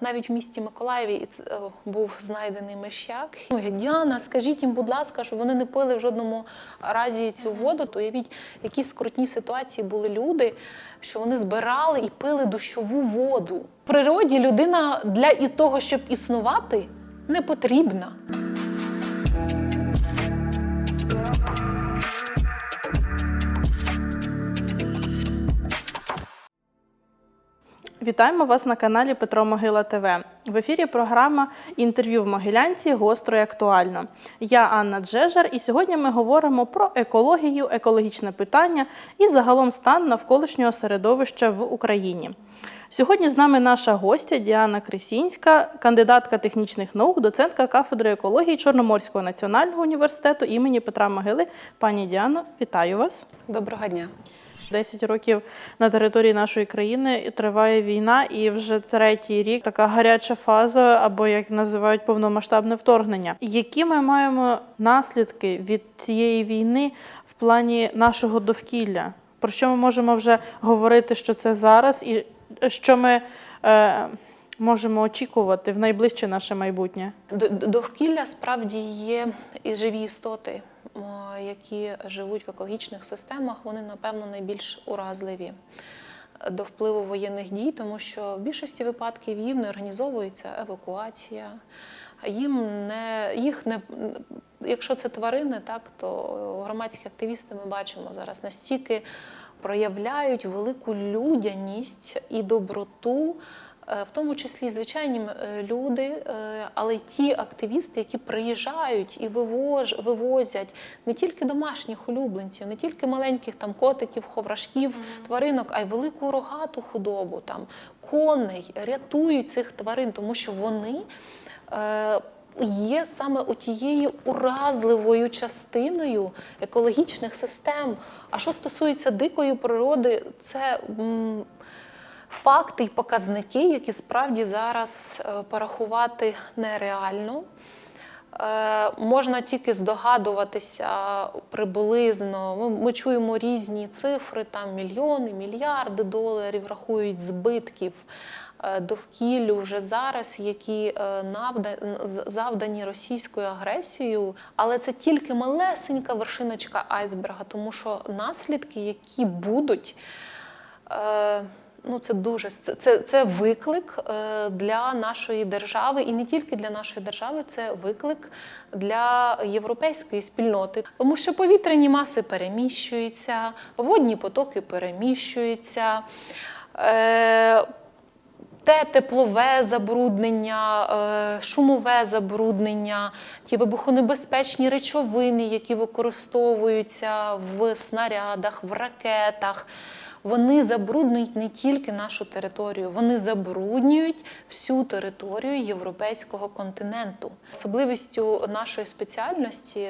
Навіть в місті Миколаєві е, був знайдений миш'як. Ну, Діана, скажіть їм, будь ласка, щоб вони не пили в жодному разі цю воду. То уявіть, які скрутні ситуації були люди, що вони збирали і пили дощову воду. В природі людина для того, щоб існувати, не потрібна. Вітаємо вас на каналі Петро Могила ТВ. В ефірі програма інтерв'ю в Могилянці гостро і актуально. Я Анна Джежар, і сьогодні ми говоримо про екологію, екологічне питання і загалом стан навколишнього середовища в Україні. Сьогодні з нами наша гостя Діана Крисінська, кандидатка технічних наук, доцентка кафедри екології Чорноморського національного університету імені Петра Могили. Пані Діано, вітаю вас. Доброго дня. 10 років на території нашої країни триває війна, і вже третій рік така гаряча фаза, або як називають повномасштабне вторгнення. Які ми маємо наслідки від цієї війни в плані нашого довкілля? Про що ми можемо вже говорити, що це зараз, і що ми е, можемо очікувати в найближче наше майбутнє? Довкілля справді є і живі істоти, які живуть в екологічних системах, вони, напевно, найбільш уразливі до впливу воєнних дій, тому що в більшості випадків їм не організовується евакуація. Їм не їх не якщо це тварини, так то громадські активісти ми бачимо зараз настільки проявляють велику людяність і доброту. Е, В тому числі звичайні е, люди, е, але й ті активісти, які приїжджають і вивож, вивозять не тільки домашніх улюбленців, не тільки маленьких там котиків, ховрашків, тваринок, а й велику рогату худобу, там коней, рятують цих тварин, тому що вони. Є саме тією уразливою частиною екологічних систем. А що стосується дикої природи, це факти і показники, які справді зараз е, порахувати нереально. Е, Можна тільки здогадуватися приблизно. Ми, ми чуємо різні цифри, там мільйони, мільярди доларів рахують збитків е, довкіллю вже зараз, які е, завдані російською агресією. Але це тільки малесенька вершиночка айсберга, тому що наслідки, які будуть. Ну, це дуже це, це виклик е, для нашої держави, і не тільки для нашої держави, це виклик для європейської спільноти, тому що повітряні маси переміщуються, водні потоки переміщуються. Е, те теплове забруднення, е, шумове забруднення, ті вибухонебезпечні речовини, які використовуються в снарядах, в ракетах. Вони забруднюють не тільки нашу територію, вони забруднюють всю територію європейського континенту. Особливістю нашої спеціальності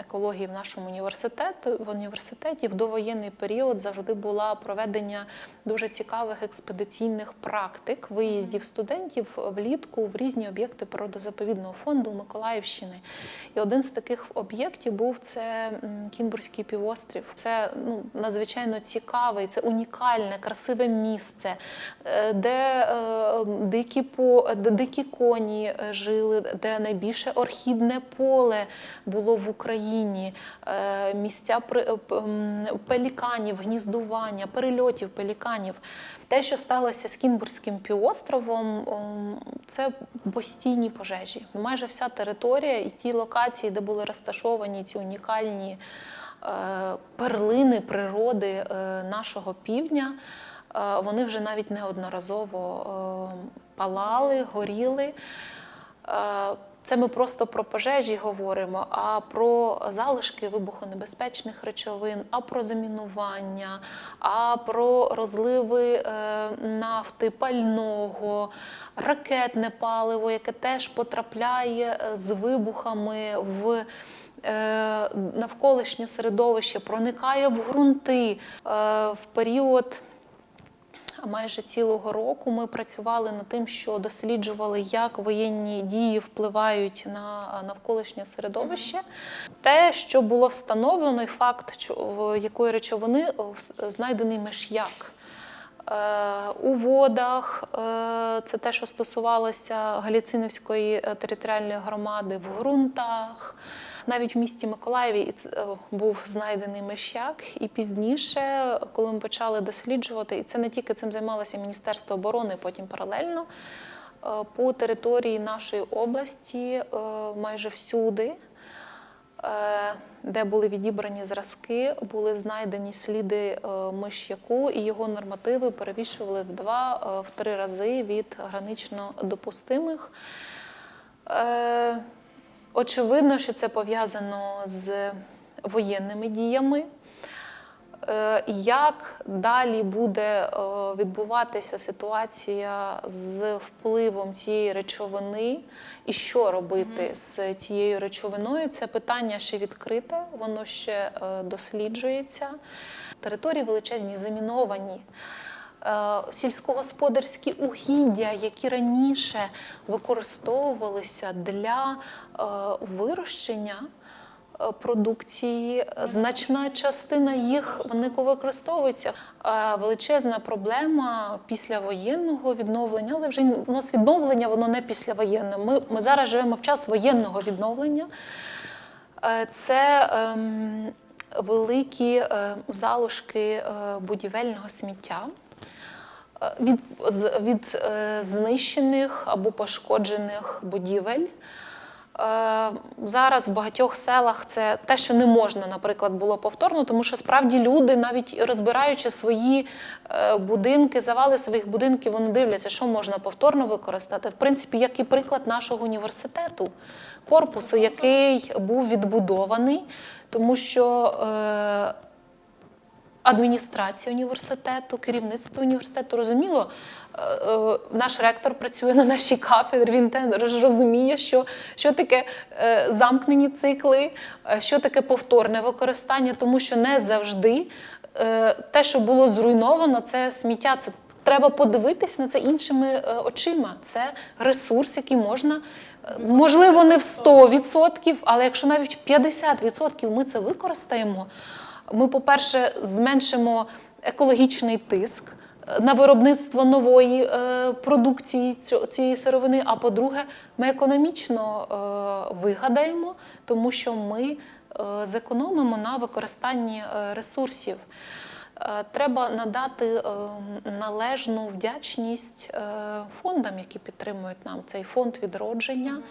екології в нашому університеті в університеті в довоєнний період завжди була проведення дуже цікавих експедиційних практик, виїздів студентів влітку в різні об'єкти природозаповідного фонду Миколаївщини. І один з таких об'єктів був це Кінбурзький півострів. Це ну, надзвичайно цікавий, це унікальне, красиве місце, е, де е, дикі, по, де дикі коні е, жили, де найбільше орхідне поле було в Україні, місця при- пеліканів, гніздування, перельотів пеліканів. Те, що сталося з Кінбурзьким півостровом, це постійні пожежі. Майже вся територія і ті локації, де були розташовані ці унікальні е, перлини природи е, нашого півдня, е, вони вже навіть неодноразово е, палали, горіли. Це ми просто про пожежі говоримо, а про залишки вибухонебезпечних речовин, а про замінування, а про розливи е, нафти, пального, ракетне паливо, яке теж потрапляє е, з вибухами в е, навколишнє середовище, проникає в ґрунти в період. Майже цілого року ми працювали над тим, що досліджували, як воєнні дії впливають на навколишнє середовище. Те, що було встановлено, і факт, якої речовини знайдений миш'як. Е, У водах е, це те, що стосувалося Галіциновської е, територіальної громади, в ґрунтах. Навіть в місті Миколаєві е, був знайдений миш'як. І пізніше, коли ми почали досліджувати, і це не тільки цим займалося Міністерство оборони, потім паралельно е, по території нашої області е, майже всюди де були відібрані зразки, були знайдені сліди миш'яку, і його нормативи перевищували в два е, в три рази від гранично допустимих. Очевидно, що це пов'язано з воєнними діями. Е, Як далі буде е, відбуватися ситуація з впливом цієї речовини, і що робити з цією речовиною? Це питання ще відкрите, воно ще е, досліджується. Території величезні, заміновані. Е, Сільськогосподарські угіддя, які раніше використовувалися для е, вирощення е, продукції, значна частина їх вони використовується. Е, Величезна проблема післявоєнного відновлення, але вже у нас відновлення воно не післявоєнне. Ми, ми зараз живемо в час воєнного відновлення. Це ем, великі е, залишки будівельного сміття від, від е, знищених або пошкоджених будівель. Е, Зараз в багатьох селах це те, що не можна, наприклад, було повторно, тому що справді люди, навіть розбираючи свої е, будинки, завали своїх будинків, вони дивляться, що можна повторно використати. В принципі, як і приклад нашого університету, корпусу, який був відбудований, тому що. Адміністрація університету, керівництво університету розуміло, е, е, наш ректор працює на нашій кафедрі, він розуміє, що, що таке е, замкнені цикли, що таке повторне використання, тому що не завжди те, що було зруйновано, це сміття. Це треба подивитись на це іншими очима. Це ресурс, який можна. Можливо, не в 100%, але якщо навіть в 50% ми це використаємо, ми, по-перше, зменшимо екологічний тиск е, на виробництво нової е, продукції цієї сировини. А по-друге, ми економічно е, вигадаємо, тому що ми зекономимо на використанні ресурсів. Е, Треба надати е, належну вдячність е, фондам, які підтримують нам цей фонд відродження.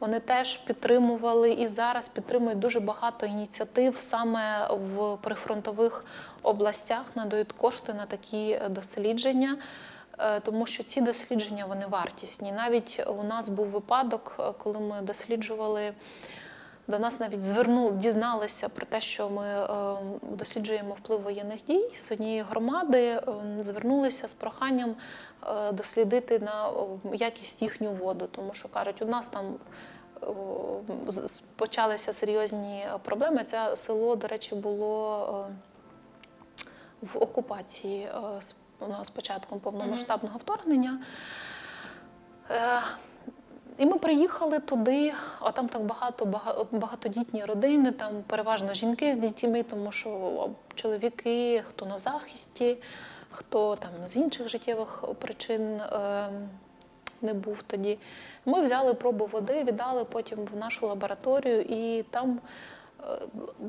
Вони теж підтримували і зараз підтримують дуже багато ініціатив саме в прифронтових областях, надають кошти на такі дослідження. Тому що ці дослідження вони вартісні. Навіть у нас був випадок, коли ми досліджували до нас навіть звернули, дізналися про те, що ми е, досліджуємо вплив воєнних дій з однієї громади. е, Звернулися з проханням е, дослідити на е, якість їхню воду, тому що кажуть, у нас там. е, Почалися серйозні проблеми. Це село, до речі, було е, в окупації е, з- початком повномасштабного вторгнення. І ми приїхали туди, а там так багато багатодітні родини, там переважно жінки з дітьми, тому що чоловіки, хто на захисті, хто там з інших життєвих причин е, не був тоді. Ми взяли пробу води, віддали потім в нашу лабораторію, і там е,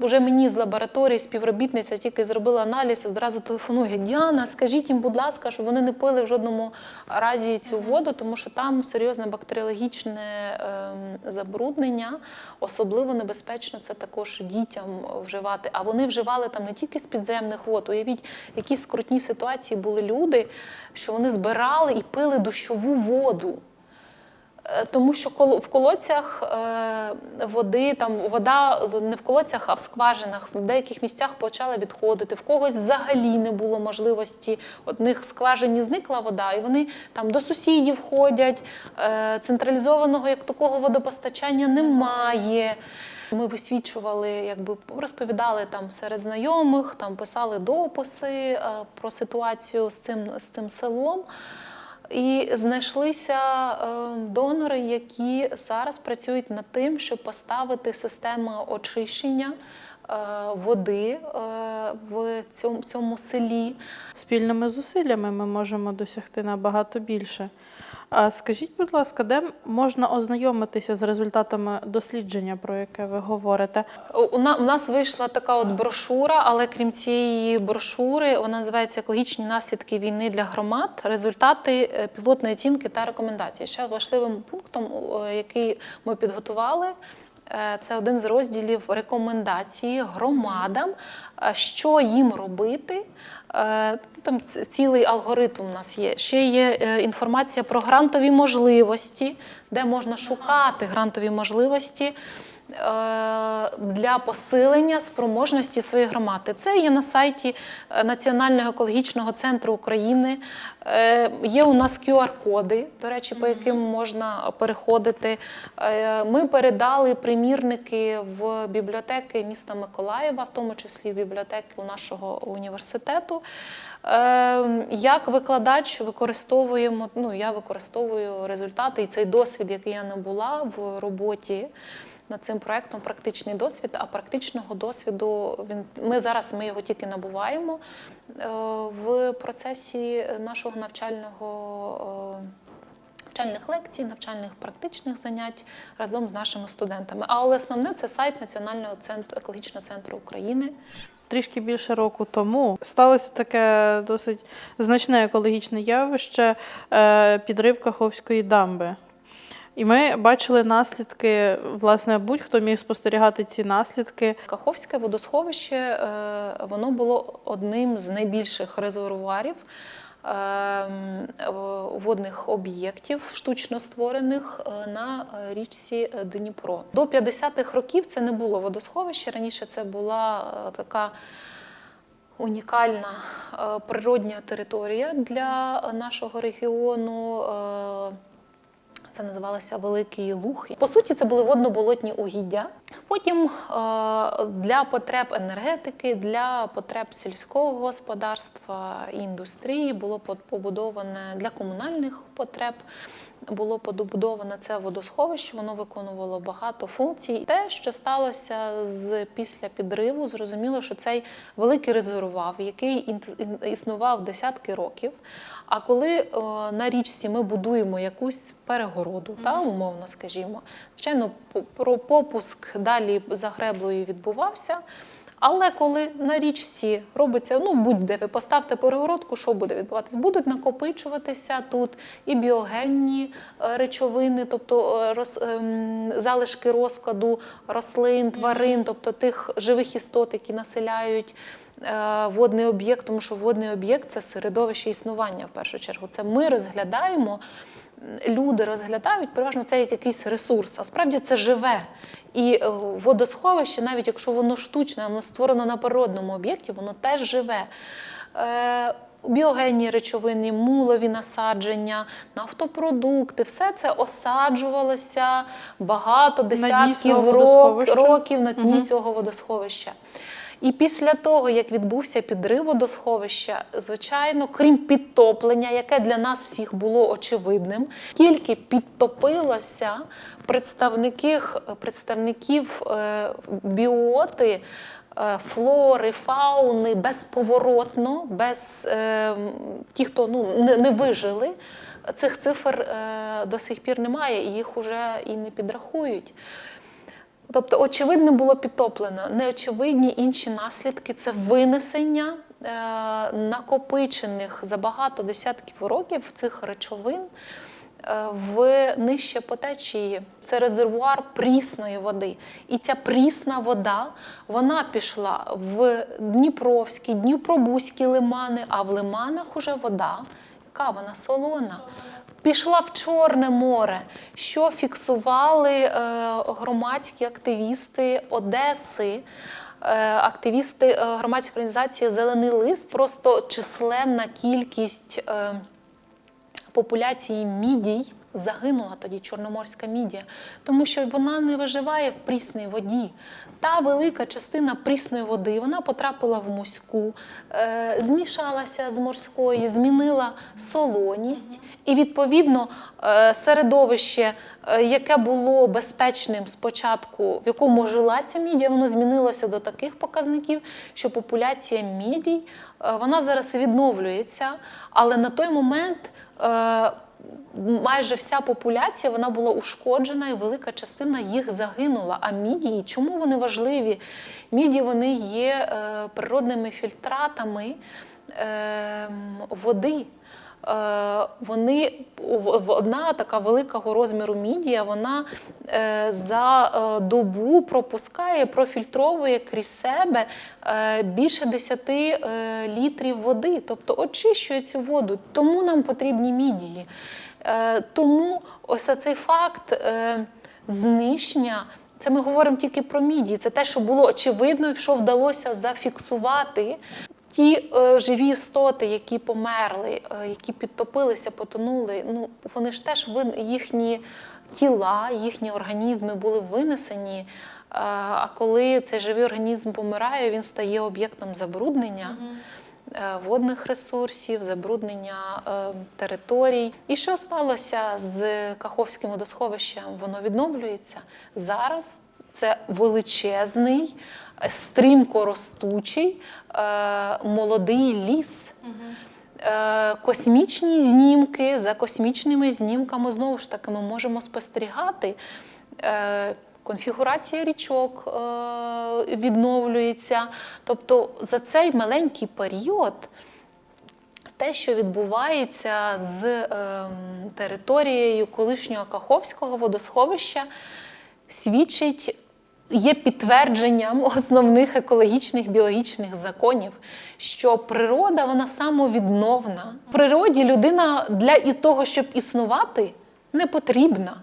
вже мені з лабораторії співробітниця тільки зробила аналіз, одразу телефонує Діана, скажіть їм, будь ласка, щоб вони не пили в жодному разі цю воду, тому що там серйозне бактеріологічне ем, забруднення. Особливо небезпечно це також дітям вживати. А вони вживали там не тільки з підземних вод. Уявіть, які скрутні ситуації були люди, що вони збирали і пили дощову воду. Е, Тому що в колодцях е, води, там вода не в колодцях, а в скважинах в деяких місцях почала відходити. В когось взагалі не було можливості. Одних скважині зникла вода, і вони там до сусідів ходять. Е, Централізованого як такого водопостачання немає. Ми висвічували, якби розповідали там серед знайомих, там писали дописи про ситуацію з цим, з цим селом. І знайшлися е, донори, які зараз працюють над тим, щоб поставити систему очищення е, води е, в цьому, цьому селі. Спільними зусиллями ми можемо досягти набагато більше. А скажіть, будь ласка, де можна ознайомитися з результатами дослідження, про яке ви говорите? У у нас вийшла така от брошура, але крім цієї брошури, вона називається Екологічні наслідки війни для громад, результати е, пілотної оцінки та рекомендації. Ще важливим пунктом, який ми підготували. Е, Це один з розділів рекомендації громадам, е, що їм робити. Е, Там цілий алгоритм у нас є. Ще є інформація про грантові можливості, де можна шукати грантові можливості для посилення спроможності своєї громади. Це є на сайті е, Національного екологічного центру України. Е, Є у нас QR-коди, до речі, по яким можна переходити. Е, Ми передали примірники в бібліотеки міста Миколаєва, в тому числі в бібліотеки нашого університету. Е, Як викладач використовуємо, ну я використовую результати і цей досвід, який я набула в роботі над цим проектом, практичний досвід. А практичного досвіду він ми зараз ми його тільки набуваємо е, в процесі нашого навчального. е, Навчальних лекцій, навчальних практичних занять разом з нашими студентами. Але основне це сайт Національного центру екологічного центру України. Трішки більше року тому сталося таке досить значне екологічне явище е, підрив Каховської дамби. І ми бачили наслідки, власне, будь-хто міг спостерігати ці наслідки. Каховське водосховище е, воно було одним з найбільших резервуарів е, водних об'єктів, штучно створених е, на річці Дніпро. До 50-х років це не було водосховище. Раніше це була така. Унікальна природня територія для нашого регіону. Це називалося Великий Луг. По суті, це були водно-болотні угіддя. Потім е, для потреб енергетики, для потреб сільського господарства і індустрії було побудоване для комунальних потреб. Було побудоване це водосховище, воно виконувало багато функцій. Те, що сталося з після підриву, зрозуміло, що цей великий резервуар, який існував десятки років. А коли е, на річці ми будуємо якусь перегороду, та умовно скажімо, звичайно, про попуск далі за греблею відбувався. Але коли на річці робиться, ну будь-де ви поставте перегородку, що буде відбуватись? Будуть накопичуватися тут і біогенні е, речовини, тобто е, роз, ем, залишки розкладу рослин, тварин, тобто тих живих істот, які населяють водний об'єкт, тому що водний об'єкт це середовище існування в першу чергу. Це ми розглядаємо. Люди розглядають переважно це як якийсь ресурс, а справді це живе. І е, водосховище, навіть якщо воно штучне, воно створено на природному об'єкті, воно теж живе. Е, Біогенні речовини, мулові насадження, нафтопродукти, все це осаджувалося багато десятків рок- років на дні Мгм. цього водосховища. І після того, як відбувся підрив водосховища, звичайно, крім підтоплення, яке для нас всіх було очевидним, тільки підтопилося представників, представників біоти, е, флори, фауни безповоротно, без е, ті, хто ну, не, не вижили. Цих цифр е, до сих пір немає, і їх уже і не підрахують. Тобто, очевидно було підтоплено. Неочевидні інші наслідки це винесення е, накопичених за багато десятків років цих речовин е, в нижче по течії. Це резервуар прісної води. І ця прісна вода вона пішла в Дніпровські, Дніпробузькі лимани, а в лиманах уже вода, яка вона солона пішла в Чорне море, що фіксували е, громадські активісти Одеси. е, Активісти е, громадської організації Зелений лист просто численна кількість популяції мідій загинула тоді чорноморська мідія, тому що вона не виживає в прісній воді. Та велика частина прісної води вона потрапила в муську, е, змішалася з морської, змінила солоність, і відповідно е, середовище, е, яке було безпечним спочатку, в якому жила ця мідія, воно змінилося до таких показників, що популяція мідій вона зараз відновлюється, але на той момент. Майже вся популяція вона була ушкоджена, і велика частина їх загинула. А мідії, чому вони важливі? Мідії вони є е, природними фільтратами е, води. Е, вони одна така великого розміру мідія, вона е, за е, добу пропускає, профільтровує крізь себе більше 10 е, літрів води, тобто очищує цю воду. Тому нам потрібні мідії. Тому ось цей факт знищення. Це ми говоримо тільки про мідії. Це те, що було очевидно, що вдалося зафіксувати. Ті е, живі істоти, які померли, е, які підтопилися, потонули, ну вони ж теж вин, їхні тіла, їхні організми були винесені. Е, а коли цей живий організм помирає, він стає об'єктом забруднення е, водних ресурсів, забруднення е, територій. І що сталося з Каховським водосховищем? Воно відновлюється зараз. Це величезний, е, стрімко ростучий е, молодий ліс. Е, Космічні знімки за космічними знімками знову ж таки ми можемо спостерігати. Конфігурація річок відновлюється. Тобто за цей маленький період те, що відбувається з територією колишнього Каховського водосховища, свідчить, є підтвердженням основних екологічних біологічних законів, що природа вона самовідновна. В природі людина для і того, щоб існувати, не потрібна.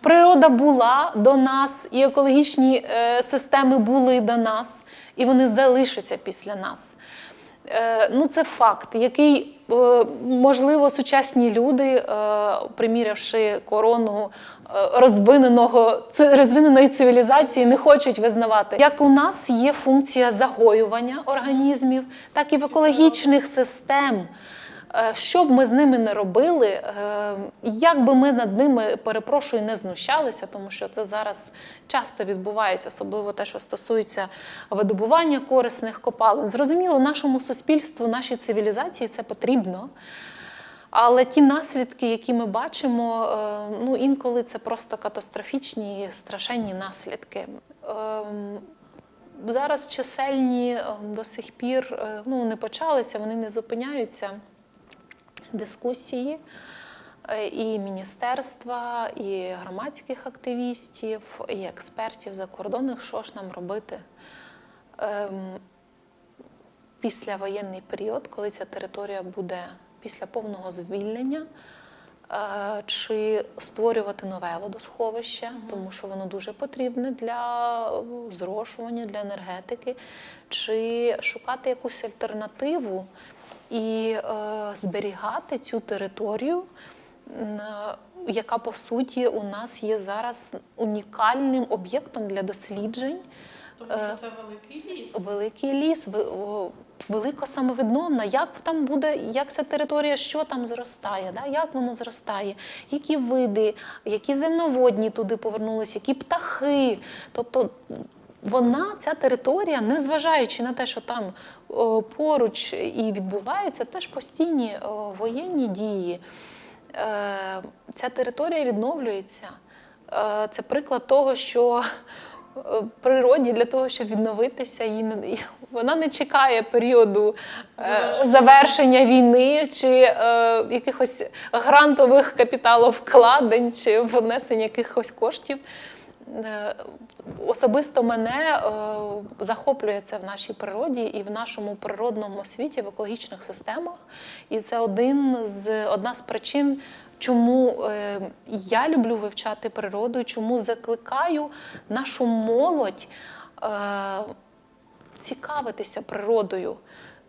Природа була до нас, і екологічні е, системи були до нас, і вони залишаться після нас. Е, Ну, це факт, який, е, можливо, сучасні люди, е, примірявши корону розвиненого розвиненої цивілізації, не хочуть визнавати. Як у нас є функція загоювання організмів, так і в екологічних систем. Е, Що б ми з ними не робили, е, як би ми над ними, перепрошую, не знущалися, тому що це зараз часто відбувається, особливо те, що стосується видобування корисних копалин. Зрозуміло, нашому суспільству, нашій цивілізації це потрібно. Але ті наслідки, які ми бачимо, е, ну інколи це просто катастрофічні, страшенні наслідки. Ем, Зараз чисельні е, до сих пір ну, не почалися, вони не зупиняються дискусії е, і міністерства, і громадських активістів, і експертів закордонних, що ж нам робити. Ем, Післявоєнний період, коли ця територія буде після повного звільнення, е, чи створювати нове водосховище, тому що воно дуже потрібне для зрошування, для енергетики, чи шукати якусь альтернативу і е, зберігати цю територію, е, яка по суті у нас є зараз унікальним об'єктом для досліджень. Тому що це великий ліс. Великий ліс, велика самовідновна. Як там буде, як ця територія, що там зростає, да? як воно зростає, які види, які земноводні туди повернулися, які птахи. Тобто вона, ця територія, незважаючи на те, що там поруч і відбуваються теж постійні воєнні дії. Е, ця територія відновлюється. Е, Це приклад того, що е, природі для того, щоб відновитися, їй не вона не чекає періоду е, завершення війни чи е, якихось грантових капіталовкладень, чи внесення якихось коштів. Е, Особисто мене е, захоплює це в нашій природі і в нашому природному світі, в екологічних системах. І це один з, одна з причин, чому е, я люблю вивчати природу, чому закликаю нашу молодь цікавитися природою.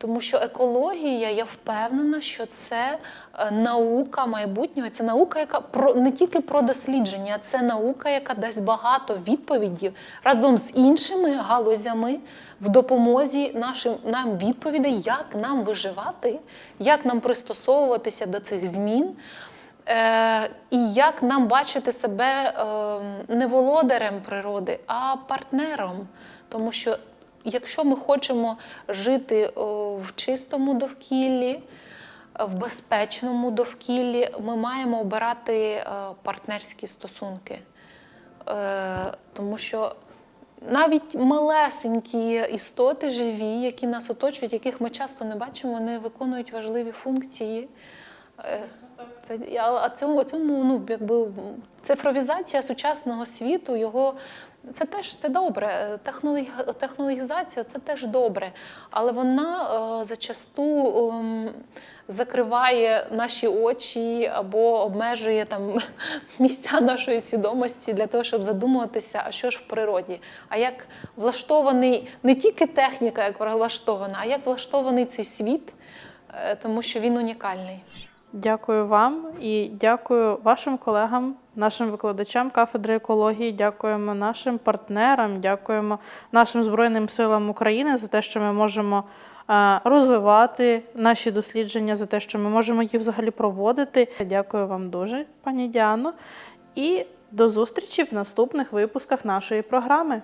Тому що екологія, я впевнена, що це е, наука майбутнього. Це наука, яка про не тільки про дослідження, це наука, яка дасть багато відповідей разом з іншими галузями в допомозі нашим нам відповідей, як нам виживати, як нам пристосовуватися до цих змін. Е, і як нам бачити себе е, не володарем природи, а партнером. Тому що якщо ми хочемо жити в чистому довкіллі, е, в безпечному довкіллі, ми маємо обирати е, партнерські стосунки. Е, Тому що навіть малесенькі істоти живі, які нас оточують, яких ми часто не бачимо, вони виконують важливі функції. Е, Це, а цьому, цьому ну, якби, цифровізація сучасного світу, його, це теж це добре. Технологі, технологізація це теж добре. Але вона е, зачасту ем, закриває наші очі або обмежує там, місця нашої свідомості для того, щоб задумуватися, а що ж в природі, а як влаштований не тільки техніка, як влаштована, а як влаштований цей світ, е, тому що він унікальний. Дякую вам і дякую вашим колегам, нашим викладачам кафедри екології. Дякуємо нашим партнерам, дякуємо нашим Збройним силам України за те, що ми можемо е, розвивати наші дослідження, за те, що ми можемо їх взагалі проводити. Дякую вам дуже, пані Діано. І до зустрічі в наступних випусках нашої програми.